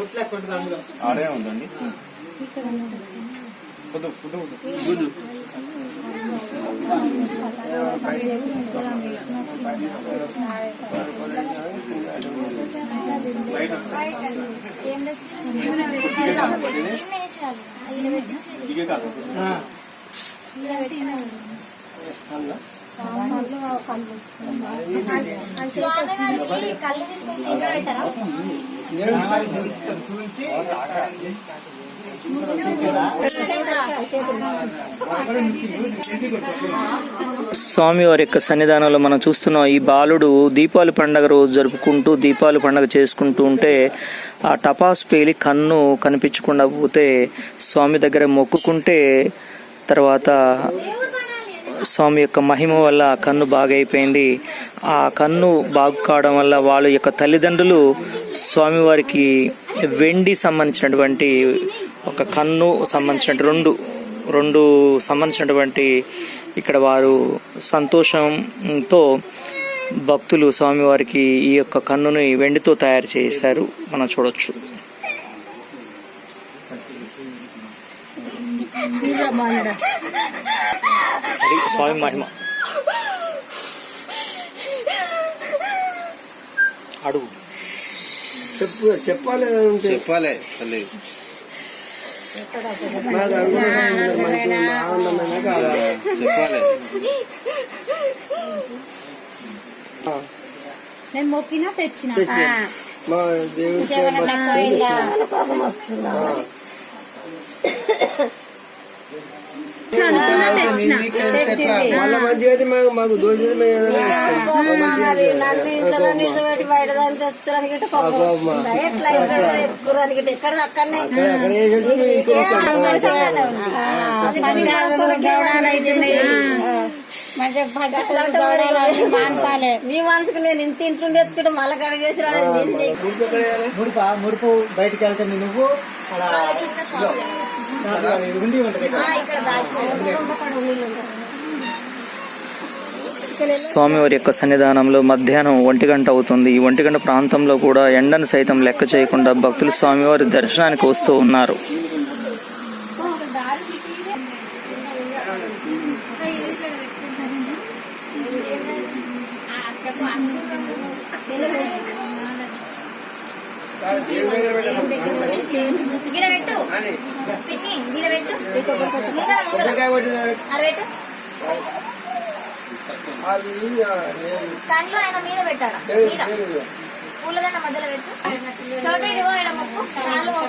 అందులో. ఆడే ఉందండి. ఏం తెచ్చి స్వామివారి యొక్క సన్నిధానంలో మనం చూస్తున్నాం ఈ బాలుడు దీపావళి పండగ రోజు జరుపుకుంటూ దీపావళి పండగ చేసుకుంటూ ఉంటే ఆ టపాస్ పేలి కన్ను కనిపించకుండా పోతే స్వామి దగ్గర మొక్కుకుంటే తర్వాత స్వామి యొక్క మహిమ వల్ల కన్ను బాగైపోయింది. ఆ కన్ను బాగు కావడం వల్ల వాళ్ళ యొక్క తల్లిదండ్రులు స్వామివారికి వెండి సంబంధించినటువంటి ఒక కన్ను సంబంధించిన రెండు రెండు సంబంధించినటువంటి ఇక్కడ వారు సంతోషంతో భక్తులు స్వామివారికి ఈ యొక్క కన్నుని వెండితో తయారు చేశారు. మనం చూడొచ్చు. స్వామి మహిమ అడుగు. చెప్పు చెప్పాలి చెప్పాలి తల్లి. చెప్పాలి. నేను మొక్కినా తెచ్చిన? తెచ్చి మా మంచిగా అయితే మాకు. మీ మనసుకు నేను ఇంత ఇంట్లో ఎత్తుకుంటే మళ్ళీ కడిగేసి వేయాలి? ముడుపు బయటికి వెళ్తే నువ్వు ఉండి స్వామివారి యొక్క సన్నిధానంలో మధ్యాహ్నం ఒంటి గంట అవుతుంది. ఈ ఒంటి గంట ప్రాంతంలో కూడా ఎండను సైతం లెక్క చేయకుండా భక్తులు స్వామివారి దర్శనానికి వస్తూ ఉన్నారు. దేవుడి కొబ్బరికాయ కొట్టిన అర పెట్టు అది ఆ, నేను కళ్ళు ఆయన మీద పెట్టాడా. పూలదండ మధ్యలో పెట్టు. చోట ఇదిగో ఇక్కడ మొక్కు. మొక్కు